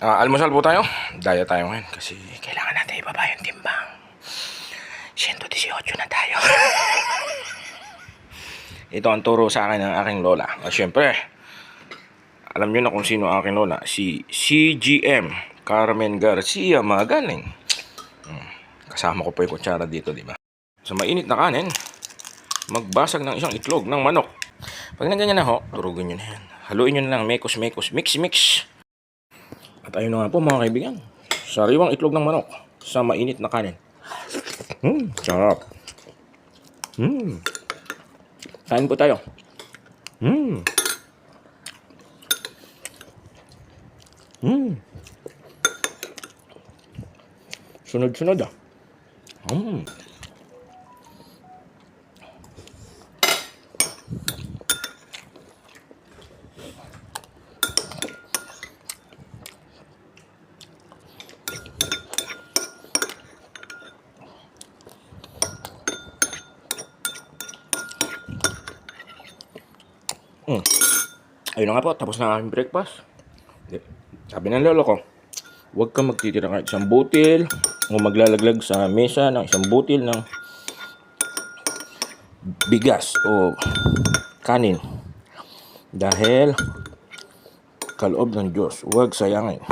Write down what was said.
Ah, almusal po tayo. Daya tayo ngayon kasi kailangan natin ibaba yung timbang. 118 na tayo. Ito ang turo sa akin ng aking lola. At syempre, alam nyo na kung sino ang aking lola. Si CGM Carmen Garcia Magaling. Hmm, Kasama ko pa yung kutsara dito, di ba? Sa mainit na kanin, magbasag ng isang itlog ng manok. Pag nanganyan na ho, turugin nyo na yan. Haluin nyo na lang, mekos, mekos, mix, mix. At ayun nga po mga kaibigan. Sariwang itlog ng manok sa mainit na kanin. Hmm, sarap. Hmm. Kain po tayo. Hmm. Hmm. Sunod-sunod ah. Hmm. Mm. Ayun na nga po, tapos na ang aking breakfast. Sabi ng lolo ko, huwag kang magtitira kahit isang butil o maglalaglag sa mesa ng isang butil ng bigas o kanin. Dahil kaloob ng Diyos, huwag sayangin.